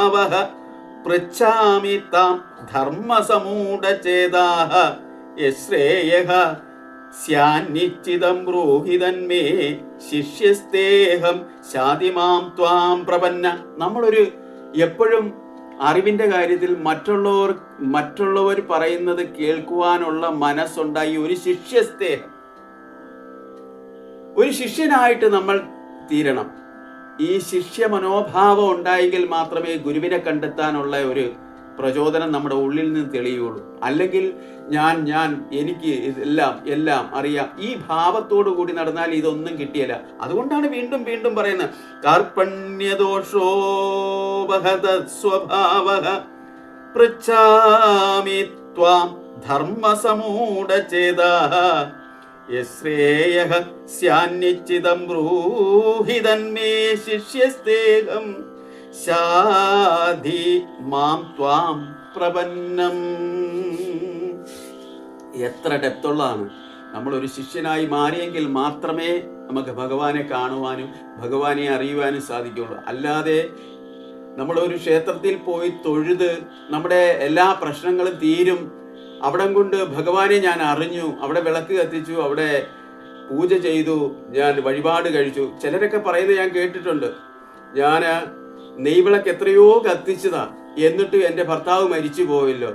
അവഹ പൃച്ഛാമി താം ധർമ്മസമൂഢചേതാഹ യശ്രേയഃ സ്യാന്നിശ്ചിതം ബ്രൂഹിതന്മേ ശിഷ്യസ്തേഹം ശാതിമാം ത്വാം പ്രപന്ന. നമ്മളൊരു എപ്പോഴും അറിവിന്റെ കാര്യത്തിൽ മറ്റുള്ളവർ മറ്റുള്ളവർ പറയുന്നത് കേൾക്കുവാനുള്ള മനസ്സുണ്ടായി ഒരു ശിഷ്യസ്തേഹം. ഒരു ശിഷ്യനായിട്ട് നമ്മൾ തീരണം. ഈ ശിഷ്യ മനോഭാവം ഉണ്ടായെങ്കിൽ മാത്രമേ ഗുരുവിനെ കണ്ടെത്താനുള്ള ഒരു പ്രചോദനം നമ്മുടെ ഉള്ളിൽ നിന്ന് തെളിയുള്ളൂ അല്ലെങ്കിൽ ഞാൻ ഞാൻ എനിക്ക് എല്ലാം എല്ലാം അറിയാം. ഈ ഭാവത്തോടു കൂടി നടന്നാൽ ഇതൊന്നും കിട്ടിയല്ല. അതുകൊണ്ടാണ് വീണ്ടും വീണ്ടും പറയുന്നത് കാർപ്പണ്യദോഷോപഹത സ്വഭാവ പൃച്ഛാമി ധർമ്മസമൂഢചേതാ യശ്രേയ സ്യാന്നിശ്ചിതം ബ്രൂഹിതന്മേ ശിഷ്യസ്തേഹം ശാധി മാം ത്വാം പ്രപന്നം. എത്ര ഡെപ്തുള്ളതാണ്. നമ്മളൊരു ശിഷ്യനായി മാറിയെങ്കിൽ മാത്രമേ നമുക്ക് ഭഗവാനെ കാണുവാനും ഭഗവാനെ അറിയുവാനും സാധിക്കുള്ളൂ. അല്ലാതെ നമ്മളൊരു ക്ഷേത്രത്തിൽ പോയി തൊഴുത് നമ്മുടെ എല്ലാ പ്രശ്നങ്ങളും തീരും. അവിടം കൊണ്ട് ഭഗവാനെ ഞാൻ അറിഞ്ഞു അവിടെ വിളക്ക് കത്തിച്ചു അവിടെ പൂജ ചെയ്തു ഞാൻ വഴിപാട് കഴിച്ചു. ചിലരൊക്കെ പറയുന്നത് ഞാൻ കേട്ടിട്ടുണ്ട്. ഞാൻ നെയ്വിളക്ക് എത്രയോ കത്തിച്ചതാ എന്നിട്ടും എന്റെ ഭർത്താവ് മരിച്ചു പോയല്ലോ.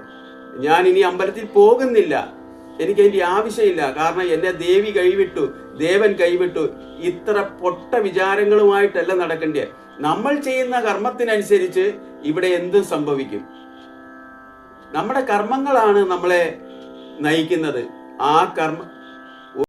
ഞാൻ ഇനി അമ്പലത്തിൽ പോകുന്നില്ല. എനിക്ക് അതിന്റെ ആവശ്യമില്ല. കാരണം എന്നെ ദേവി കൈവിട്ടു ദേവൻ കൈവിട്ടു. ഇത്ര പൊട്ട വിചാരങ്ങളുമായിട്ടല്ല നടക്കേണ്ടത് നമ്മൾ ചെയ്യുന്ന കർമ്മത്തിനനുസരിച്ച് ഇവിടെ എന്തും സംഭവിക്കും. നമ്മുടെ കർമ്മങ്ങളാണ് നമ്മളെ നയിക്കുന്നത്. ആ കർമ്മ